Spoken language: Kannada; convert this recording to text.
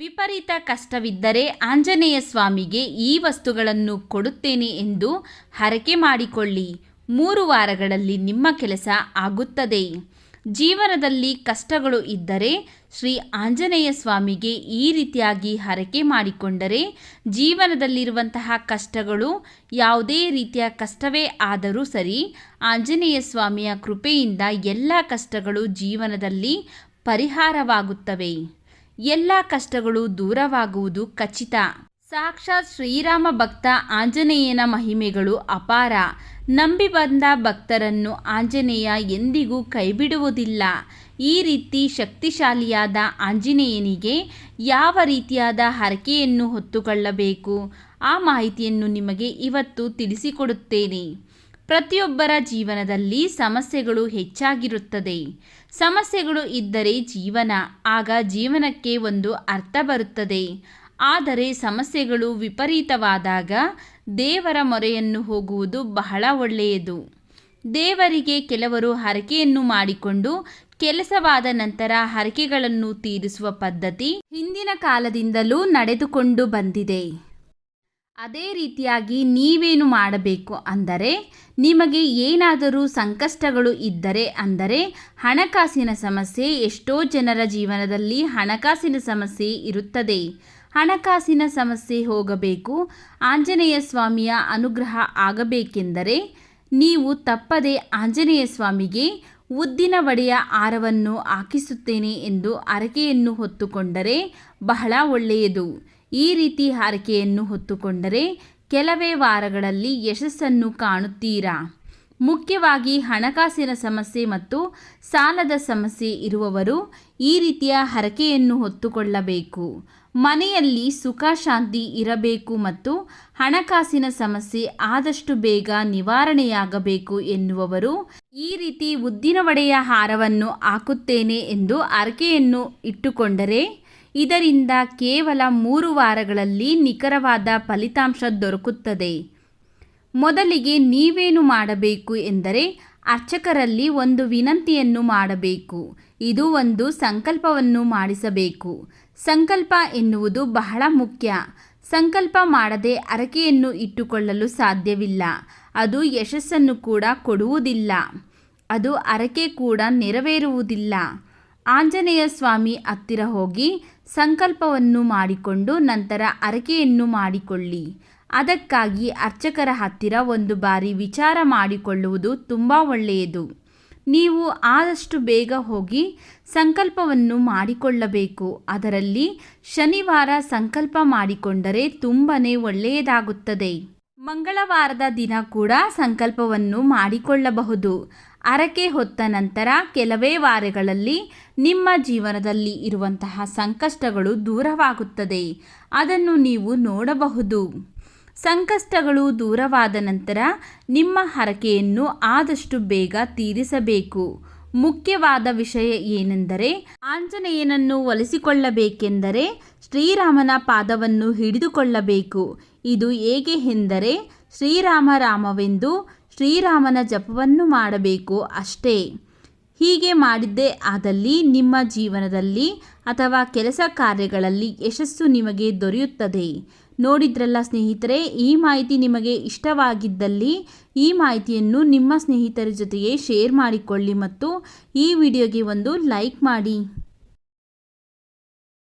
ವಿಪರೀತ ಕಷ್ಟವಿದ್ದರೆ ಆಂಜನೇಯ ಸ್ವಾಮಿಗೆ ಈ ವಸ್ತುಗಳನ್ನು ಕೊಡುತ್ತೇನೆ ಎಂದು ಹರಕೆ ಮಾಡಿಕೊಳ್ಳಿ. ಮೂರು ವಾರಗಳಲ್ಲಿ ನಿಮ್ಮ ಕೆಲಸ ಆಗುತ್ತದೆ. ಜೀವನದಲ್ಲಿ ಕಷ್ಟಗಳು ಇದ್ದರೆ ಶ್ರೀ ಆಂಜನೇಯ ಸ್ವಾಮಿಗೆ ಈ ರೀತಿಯಾಗಿ ಹರಕೆ ಮಾಡಿಕೊಂಡರೆ ಜೀವನದಲ್ಲಿರುವಂತಹ ಕಷ್ಟಗಳು ಯಾವುದೇ ರೀತಿಯ ಕಷ್ಟವೇ ಆದರೂ ಸರಿ ಆಂಜನೇಯ ಸ್ವಾಮಿಯ ಕೃಪೆಯಿಂದ ಎಲ್ಲ ಕಷ್ಟಗಳು ಜೀವನದಲ್ಲಿ ಪರಿಹಾರವಾಗುತ್ತವೆ. ಎಲ್ಲ ಕಷ್ಟಗಳು ದೂರವಾಗುವುದು ಖಚಿತ. ಸಾಕ್ಷಾತ್ ಶ್ರೀರಾಮ ಭಕ್ತ ಆಂಜನೇಯನ ಮಹಿಮೆಗಳು ಅಪಾರ. ನಂಬಿ ಬಂದ ಭಕ್ತರನ್ನು ಆಂಜನೇಯ ಎಂದಿಗೂ ಕೈಬಿಡುವುದಿಲ್ಲ. ಈ ರೀತಿ ಶಕ್ತಿಶಾಲಿಯಾದ ಆಂಜನೇಯನಿಗೆ ಯಾವ ರೀತಿಯಾದ ಹರಕೆಯನ್ನು ಹೊತ್ತುಕೊಳ್ಳಬೇಕು? ಆ ಮಾಹಿತಿಯನ್ನು ನಿಮಗೆ ಇವತ್ತು ತಿಳಿಸಿಕೊಡುತ್ತೇನೆ. ಪ್ರತಿಯೊಬ್ಬರ ಜೀವನದಲ್ಲಿ ಸಮಸ್ಯೆಗಳು ಹೆಚ್ಚಾಗಿರುತ್ತದೆ. ಸಮಸ್ಯೆಗಳು ಇದ್ದರೆ ಜೀವನ, ಆಗ ಜೀವನಕ್ಕೆ ಒಂದು ಅರ್ಥ ಬರುತ್ತದೆ. ಆದರೆ ಸಮಸ್ಯೆಗಳು ವಿಪರೀತವಾದಾಗ ದೇವರ ಮೊರೆಯನ್ನು ಹೋಗುವುದು ಬಹಳ ಒಳ್ಳೆಯದು. ದೇವರಿಗೆ ಕೆಲವರು ಹರಕೆಯನ್ನು ಮಾಡಿಕೊಂಡು ಕೆಲಸವಾದ ನಂತರ ಹರಕೆಗಳನ್ನು ತೀರಿಸುವ ಪದ್ಧತಿ ಹಿಂದಿನ ಕಾಲದಿಂದಲೂ ನಡೆದುಕೊಂಡು ಬಂದಿದೆ. ಅದೇ ರೀತಿಯಾಗಿ ನೀವೇನು ಮಾಡಬೇಕು ಅಂದರೆ ನಿಮಗೆ ಏನಾದರೂ ಸಂಕಷ್ಟಗಳು ಇದ್ದರೆ ಅಂದರೆ ಹಣಕಾಸಿನ ಸಮಸ್ಯೆ ಎಷ್ಟೋ ಜನರ ಜೀವನದಲ್ಲಿ ಹಣಕಾಸಿನ ಸಮಸ್ಯೆ ಇರುತ್ತದೆ. ಹಣಕಾಸಿನ ಸಮಸ್ಯೆ ಹೋಗಬೇಕು. ಆಂಜನೇಯ ಸ್ವಾಮಿಯ ಅನುಗ್ರಹ ಆಗಬೇಕೆಂದರೆ ನೀವು ತಪ್ಪದೆ ಆಂಜನೇಯ ಸ್ವಾಮಿಗೆ ಉದ್ದಿನ ವಡೆಯ ಆರವನ್ನು ಹಾಕಿಸುತ್ತೇನೆ ಎಂದು ಅರಕೆಯನ್ನು ಹೊತ್ತುಕೊಂಡರೆ ಬಹಳ ಒಳ್ಳೆಯದು. ಈ ರೀತಿ ಹರಕೆಯನ್ನು ಹೊತ್ತುಕೊಂಡರೆ ಕೆಲವೇ ವಾರಗಳಲ್ಲಿ ಯಶಸ್ಸನ್ನು ಕಾಣುತ್ತೀರಾ? ಮುಖ್ಯವಾಗಿ ಹಣಕಾಸಿನ ಸಮಸ್ಯೆ ಮತ್ತು ಸಾಲದ ಸಮಸ್ಯೆ ಇರುವವರು ಈ ರೀತಿಯ ಹರಕೆಯನ್ನು ಹೊತ್ತುಕೊಳ್ಳಬೇಕು. ಮನೆಯಲ್ಲಿ ಸುಖ, ಶಾಂತಿ ಇರಬೇಕು ಮತ್ತು ಹಣಕಾಸಿನ ಸಮಸ್ಯೆ ಆದಷ್ಟು ಬೇಗ ನಿವಾರಣೆಯಾಗಬೇಕು ಎನ್ನುವವರು ಈ ರೀತಿ ಉದ್ದಿನ ವಡೆಯ ಹಾರವನ್ನು ಹಾಕುತ್ತೇನೆ ಎಂದು ಹರಕೆಯನ್ನು ಇಟ್ಟುಕೊಂಡರೆ ಇದರಿಂದ ಕೇವಲ ಮೂರು ವಾರಗಳಲ್ಲಿ ನಿಖರವಾದ ಫಲಿತಾಂಶ ದೊರಕುತ್ತದೆ. ಮೊದಲಿಗೆ ನೀವೇನು ಮಾಡಬೇಕು ಎಂದರೆ ಅರ್ಚಕರಲ್ಲಿ ಒಂದು ವಿನಂತಿಯನ್ನು ಮಾಡಬೇಕು. ಇದು ಒಂದು ಸಂಕಲ್ಪವನ್ನು ಮಾಡಿಸಬೇಕು. ಸಂಕಲ್ಪ ಎನ್ನುವುದು ಬಹಳ ಮುಖ್ಯ. ಸಂಕಲ್ಪ ಮಾಡದೆ ಅರಕೆಯನ್ನು ಇಟ್ಟುಕೊಳ್ಳಲು ಸಾಧ್ಯವಿಲ್ಲ. ಅದು ಯಶಸ್ಸನ್ನು ಕೂಡ ಕೊಡುವುದಿಲ್ಲ. ಅದು ಅರಕೆ ಕೂಡ ನೆರವೇರುವುದಿಲ್ಲ. ಆಂಜನೇಯ ಸ್ವಾಮಿ ಹತ್ತಿರ ಹೋಗಿ ಸಂಕಲ್ಪವನ್ನು ಮಾಡಿಕೊಂಡು ನಂತರ ಅರಕೆಯನ್ನು ಮಾಡಿಕೊಳ್ಳಿ. ಅದಕ್ಕಾಗಿ ಅರ್ಚಕರ ಹತ್ತಿರ ಒಂದು ಬಾರಿ ವಿಚಾರ ಮಾಡಿಕೊಳ್ಳುವುದು ತುಂಬ ಒಳ್ಳೆಯದು. ನೀವು ಆದಷ್ಟು ಬೇಗ ಹೋಗಿ ಸಂಕಲ್ಪವನ್ನು ಮಾಡಿಕೊಳ್ಳಬೇಕು. ಅದರಲ್ಲಿ ಶನಿವಾರ ಸಂಕಲ್ಪ ಮಾಡಿಕೊಂಡರೆ ತುಂಬನೇ ಒಳ್ಳೆಯದಾಗುತ್ತದೆ. ಮಂಗಳವಾರದ ದಿನ ಕೂಡ ಸಂಕಲ್ಪವನ್ನು ಮಾಡಿಕೊಳ್ಳಬಹುದು. ಅರಕೆ ಹೊತ್ತ ನಂತರ ಕೆಲವೇ ವಾರಗಳಲ್ಲಿ ನಿಮ್ಮ ಜೀವನದಲ್ಲಿ ಇರುವಂತಹ ಸಂಕಷ್ಟಗಳು ದೂರವಾಗುತ್ತದೆ. ಅದನ್ನು ನೀವು ನೋಡಬಹುದು. ಸಂಕಷ್ಟಗಳು ದೂರವಾದ ನಂತರ ನಿಮ್ಮ ಹರಕೆಯನ್ನು ಆದಷ್ಟು ಬೇಗ ತೀರಿಸಬೇಕು. ಮುಖ್ಯವಾದ ವಿಷಯ ಏನೆಂದರೆ ಆಂಜನೇಯನನ್ನು ಒಲಿಸಿಕೊಳ್ಳಬೇಕೆಂದರೆ ಶ್ರೀರಾಮನ ಪಾದವನ್ನು ಹಿಡಿದುಕೊಳ್ಳಬೇಕು. ಇದು ಹೇಗೆ ಎಂದರೆ ಶ್ರೀರಾಮ ರಾಮವೆಂದು ಶ್ರೀರಾಮನ ಜಪವನ್ನು ಮಾಡಬೇಕು ಅಷ್ಟೇ. ಹೀಗೆ ಮಾಡಿದ್ದೇ, ಆದಲ್ಲಿ ನಿಮ್ಮ ಜೀವನದಲ್ಲಿ ಅಥವಾ ಕೆಲಸ ಕಾರ್ಯಗಳಲ್ಲಿ ಯಶಸ್ಸು ನಿಮಗೆ ದೊರೆಯುತ್ತದೆ. ನೋಡಿದ್ರಲ್ಲ ಸ್ನೇಹಿತರೆ, ಈ ಮಾಹಿತಿ ನಿಮಗೆ ಇಷ್ಟವಾಗಿದ್ದಲ್ಲಿ ಈ ಮಾಹಿತಿಯನ್ನು ನಿಮ್ಮ ಸ್ನೇಹಿತರ ಜೊತೆಗೆ ಶೇರ್ ಮಾಡಿಕೊಳ್ಳಿ ಮತ್ತು ಈ ವಿಡಿಯೋಗೆ ಒಂದು ಲೈಕ್ ಮಾಡಿ.